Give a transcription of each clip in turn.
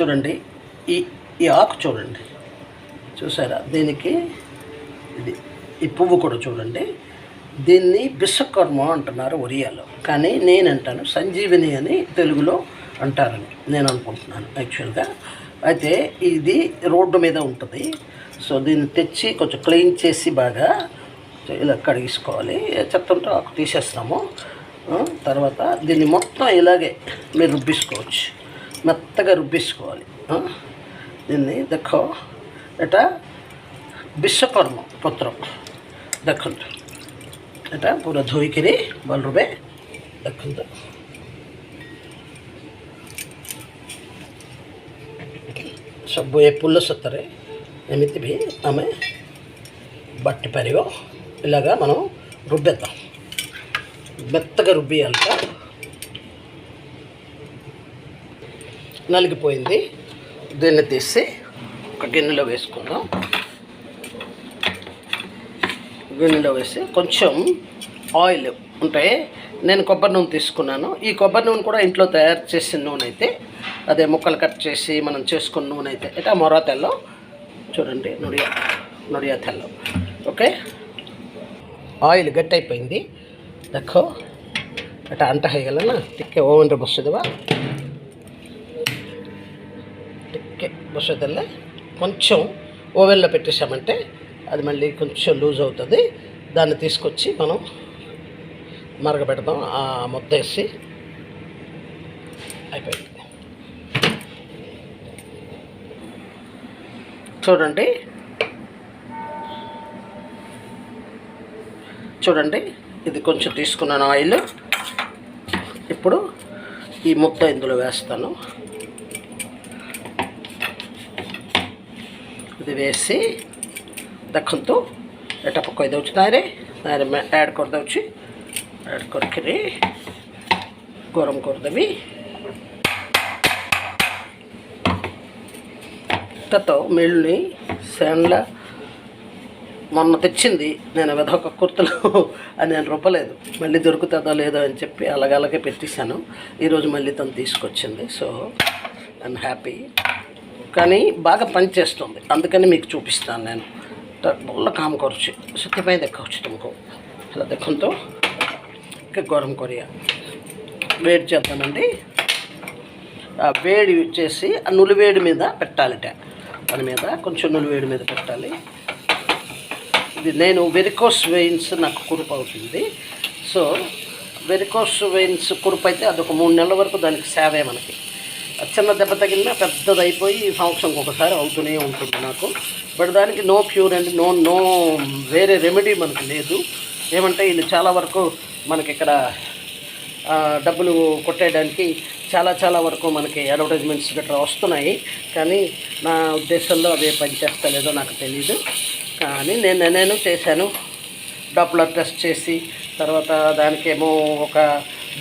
చూడండి. ఈ ఈ ఆకు చూడండి. చూసారా? దీనికి ఇది ఈ పువ్వు కూడా చూడండి. దీన్ని బిశ్వకర్మ అంటున్నారు ఒరియాలో. కానీ నేను అంటాను సంజీవిని అని తెలుగులో అంటారని నేను అనుకుంటున్నాను యాక్చువల్గా. అయితే ఇది రోడ్డు మీద ఉంటుంది. సో దీన్ని తెచ్చి కొంచెం క్లీన్ చేసి బాగా ఇలా కడిగేసుకోవాలి. చెత్తంతో ఉంటే ఆకు తీసేస్తాము. తర్వాత దీన్ని మొత్తం ఇలాగే మీరు రుబ్బిసుకోవచ్చు. మెత్తగా రుబ్బిసుకోవాలి ఆ, దీన్ని ଦେଖ এটা ବିଶ୍ୱକର୍ମ ପତ୍ର ଦେଖନ୍ତୁ ଏଟା ପୁରା ଧୋଇକିରି ଭଲ ରୂପେ ଦେଖନ୍ତୁ ସବୁ ଏ ଫୁଲ ସତରେ ଏମିତି ବି ଆମେ ବାଟି ପାରିବ ఇలాగా మనం రుబ్బేద్దాం మెత్తగా రుబ్బియాలట నలిగిపోయింది. దీన్ని తీసి ఒక గిన్నెలో వేసుకుందాం. గిన్నెలో వేసి కొంచెం ఆయిల్ ఉంటే నేను కొబ్బరి నూనె తీసుకున్నాను. ఈ కొబ్బరి నూనె కూడా ఇంట్లో తయారు చేసిన నూనె అయితే అదే ముక్కలు కట్ చేసి మనం చేసుకున్న నూనె అయితే అంటే మొరా తెల్లం చూడండి నుడియా నుడియా తెల్లం. ఓకే? ఆయిల్ గట్టి అయిపోయింది దక్కో అంటే అంట హేయగలనా టిక్కే ఓవెన్ రూపొస్తుందివా బుషతల్లే కొంచెం ఓవెన్లో పెట్టేసామంటే అది మళ్ళీ కొంచెం లూజ్ అవుతుంది. దాన్ని తీసుకొచ్చి మనం మరగబెడదాం. ఆ ముద్ద వేసి అయిపోయింది. చూడండి. చూడండి. ఇది కొంచెం తీసుకున్నాను ఆయిల్. ఇప్పుడు ఈ ముద్ద ఇందులో వేస్తాను. ಇದು ಬೇಯಿಸಿ ದಕ್ಕಂತು ಎಟ್ಟ ಪಕ್ಕ ಇದೌಚಿ ನಾರೆ ನಾರೆ ಆ್ಯಡ್ ಕೊರ್ದೌಚಿ ಆ್ಯಡ್ ಕೊರ್ಕಿರಿ ಗರಂ ಕೊರ್ದವಿ తతో మెళ్ళి సెండ్ల మొన్న తెచ్చింది నేను వెధొక కుర్తలు అని నేను రుబ్బలేదు మళ్ళీ దొరుకుతుందో లేదో అని చెప్పి అలాగలాగే పెట్టేశాను ఈరోజు మళ్ళీ తను తీసుకొచ్చింది సో ఐఎమ్ హ్యాపీ కానీ బాగా పనిచేస్తుంది. అందుకని మీకు చూపిస్తాను నేను. బుల్ల కామ కొరచు. సుఖపై దక్కవచ్చు తుమ్కు ఇలా దక్కంతో ఇంకా గోరం కొరియా వేడి చేద్దానండి ఆ వేడి చేసి ఆ నులివేడి మీద పెట్టాలిట. దాని మీద కొంచెం నులివేడి మీద పెట్టాలి. ఇది నేను వెరికోస్ వెయిన్స్ నాకు కురుపు అవుతుంది. సో వెరికోస్ వెయిన్స్ కురుపు అయితే అదొక మూడు నెలల వరకు దానికి సేవే మనకి. చిన్న దెబ్బ తగిలినా పెద్దది అయిపోయి సంవత్సరంకి ఒకసారి అవుతూనే ఉంటుంది నాకు. బట్ దానికి no cure and no no వేరే రెమెడీ మనకు లేదు. ఏమంటే ఇది చాలా వరకు మనకి ఇక్కడ డబ్బులు కొట్టేయడానికి చాలా చాలా వరకు మనకి అడ్వర్టైజ్మెంట్స్ గట్రా వస్తున్నాయి. కానీ నా ఉద్దేశంలో అవే పనిచేస్తలేదో నాకు తెలియదు కానీ నేను నేను చేశాను. డబ్బులు టెస్ట్ చేసి తర్వాత దానికేమో ఒక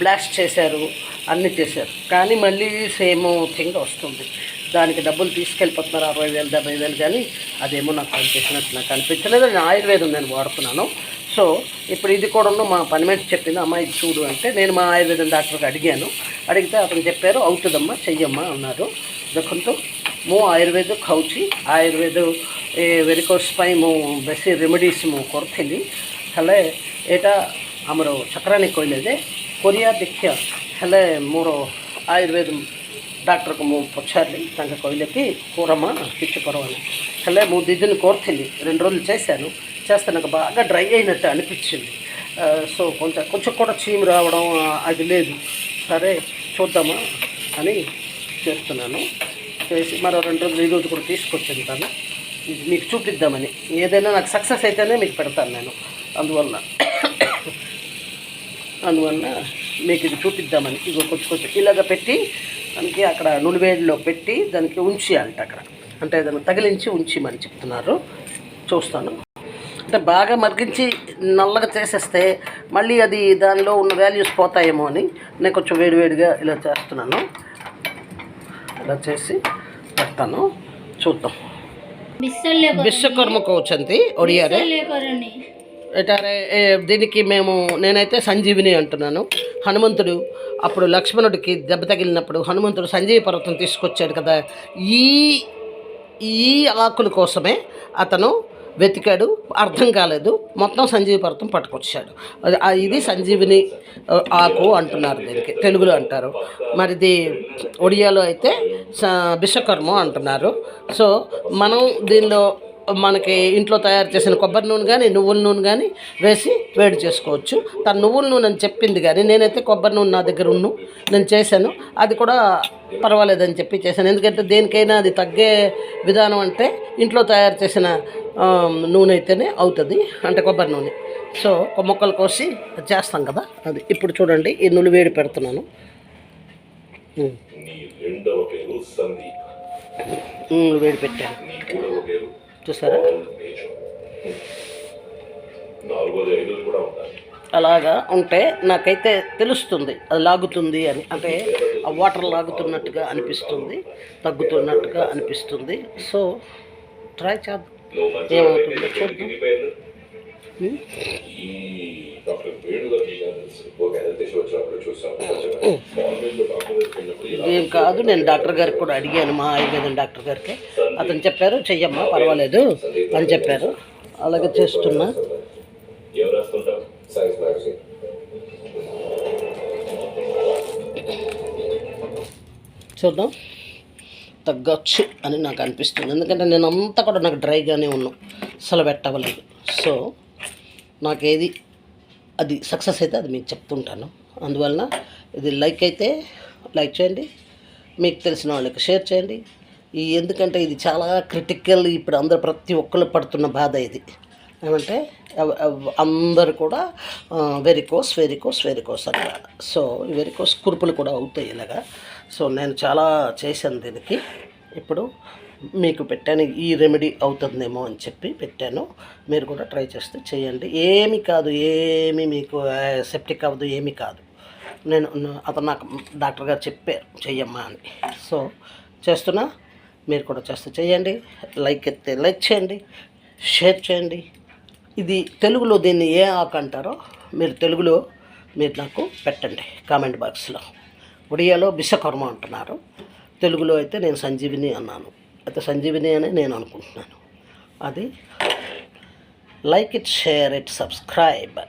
బ్లాస్ట్ చేశారు. అన్నీ చేశారు కానీ మళ్ళీ సేమ్ థింగ్ వస్తుంది దానికి డబ్బులు తీసుకెళ్ళిపోతున్నారు అరవై వేలు డెబ్బై వేలు కానీ అదేమో నాకు పనిచేసినట్టు నాకు అనిపించలేదు నేను ఆయుర్వేదం నేను వాడుతున్నాను సో ఇప్పుడు ఇది కూడా మా పనిమేట్ చెప్పింది అమ్మ ఇది చూడు అంటే నేను మా ఆయుర్వేదం డాక్టర్కి అడిగాను అడిగితే అతను చెప్పారు అవుతుందమ్మా చెయ్యమ్మా అన్నారు ଦେଖନ୍ତୁ ମୁଁ ଆୟୁର୍ବେଦ ଖାଉଛି ଆୟୁର୍ବେଦ ଏ ଭେରିକୋସ୍ ପାଇଁ ମୁଁ ବେଶୀ ରେମେଡ଼ିସ୍ ମୁଁ କରିଥିଲି ହେଲେ ଏଇଟା ଆମର ଛକରାନୀ କହିଲେ ଯେ କୋରିଆ ଦେଖିଆ ହେଲେ ମୋର ଆୟୁର୍ବେଦ ଡାକ୍ତରକୁ ମୁଁ ପଚାରିଲି ତାଙ୍କେ କହିଲେ କି కూరమ్మా କିଛି పర్వాలేదు ହେଲେ ମୁଁ ଦୁଇ ଦିନ କରିଥିଲି రెండు రోజులు చేశాను చేస్తే నాకు బాగా డ్రై అయినట్టు అనిపించింది ఆ, సో కొంచెం కొంచెం కూడా చీము రావడం ఆ, అది లేదు సరే చూద్దామా అని చేస్తున్నాను చేసి మరో రెండు రోజులు ఈ రోజు కూడా తీసుకొచ్చాను తను ఇది మీకు చూపిద్దామని ఏదైనా నాకు సక్సెస్ అయితేనే మీకు పెడతాను నేను అందువల్ల అందువల్ల మీకు ఇది చూపిద్దామని. ఇది కొంచెం కొంచెం ఇలాగ పెట్టి దానికి అక్కడ నులివేడిలో పెట్టి దానికి ఉంచేయాలంట అక్కడ. అంటే దాన్ని తగిలించి ఉంచిమని చెప్తున్నారు. చూస్తాను. అంటే బాగా మరిగించి నల్లగా చేసేస్తే మళ్ళీ అది దానిలో ఉన్న వాల్యూస్ పోతాయేమో అని నేను కొంచెం వేడివేడిగా ఇలా చేస్తున్నాను. ఇలా చేసి పెడతాను. చూద్దాం. విశ్వకర్మ కూర్మ ఒడియారే. ఎటారే దీనికి మేము నేనైతే సంజీవిని అంటున్నాను. హనుమంతుడు అప్పుడు లక్ష్మణుడికి దెబ్బ తగిలినప్పుడు హనుమంతుడు సంజీవ పర్వతం తీసుకొచ్చాడు కదా. ఈ ఈ ఆకుల కోసమే అతను వెతికాడు. అర్థం కాలేదు. మొత్తం సంజీవ పర్వతం పట్టుకొచ్చాడు. ఇది సంజీవిని ఆకు అంటున్నారు దీనికి. తెలుగులో అంటారు. మరిది ఒడియాలో అయితే స- విశ్వకర్మ అంటున్నారు. సో మనం దీనిలో మనకి ఇంట్లో తయారు చేసిన కొబ్బరి నూనె కానీ నువ్వుల నూనె కానీ వేసి వేడి చేసుకోవచ్చు. తను నువ్వుల నూనె అని చెప్పింది కానీ నేనైతే కొబ్బరి నూనె నా దగ్గర ఉన్ను నేను చేశాను. అది కూడా పర్వాలేదని చెప్పి చేశాను. ఎందుకంటే దేనికైనా అది తగ్గే విధానం అంటే ఇంట్లో తయారు చేసిన నూనె అయితేనే అవుతుంది అంటే కొబ్బరి నూనె. సో ఒక మొక్కలు కోసి చేస్తాం కదా అది. ఇప్పుడు చూడండి ఈ నువ్వులు వేడి పెడుతున్నాను. వేడి పెట్టాను. చూసారా అలాగా ఉంటే నాకైతే తెలుస్తుంది అది లాగుతుంది అని. అంటే ఆ వాటర్ లాగుతున్నట్టుగా అనిపిస్తుంది తగ్గుతున్నట్టుగా అనిపిస్తుంది. సో ట్రై చేద్దాం. ఏమవుతుందో చూద్దాం. ఏం కాదు నేను డాక్టర్ గారికి కూడా అడిగాను మా ఆయుర్వేదం డాక్టర్ గారికి. అతను చెప్పారు చెయ్యమ్మా పర్వాలేదు అని చెప్పారు. అలాగే చేస్తున్నా. చూద్దాం. తగ్గచ్చు అని నాకు అనిపిస్తుంది. ఎందుకంటే నేను అంతా కూడా నాకు డ్రైగానే ఉన్నాం. అసలు పెట్టవలేదు. సో నాకేది అది సక్సెస్ అయితే అది మీకు చెప్తుంటాను. అందువలన ఇది లైక్ అయితే లైక్ చేయండి. మీకు తెలిసిన వాళ్ళకి షేర్ చేయండి. ఈ ఎందుకంటే ఇది చాలా క్రిటికల్ ఇప్పుడు అందరు ప్రతి ఒక్కరు పడుతున్న బాధ ఇది. ఏమంటే అందరు కూడా వెరికోస్ వెరికోస్ వెరికోస్ అంటారు సో వెరికోస్ కురుపులు కూడా అవుతాయి ఇలాగా. సో నేను చాలా చేశాను దీనికి. ఇప్పుడు మీకు పెట్టాను ఈ రెమెడీ అవుతుందేమో అని చెప్పి పెట్టాను. మీరు కూడా ట్రై చేస్తే చేయండి. ఏమి కాదు ఏమి మీకు సెప్టిక్ అవ్వదు ఏమి కాదు. నేను అతను నాకు డాక్టర్ గారు చెప్పారు చెయ్యమ్మా అని. సో చేస్తున్నా? మీరు కూడా చేస్తే చేయండి. లైక్ ఎత్తే లైక్ చేయండి. షేర్ చేయండి. ఇది తెలుగులో దీన్ని ఏ ఆకు అంటారో మీరు తెలుగులో మీరు నాకు పెట్టండి కామెంట్ బాక్స్లో. ఒడియాలో విశ్వకర్మ అంటున్నారు. తెలుగులో అయితే నేను సంజీవిని అన్నాను. అయితే సంజీవిని అని నేను అనుకుంటున్నాను. అది like it share it subscribe.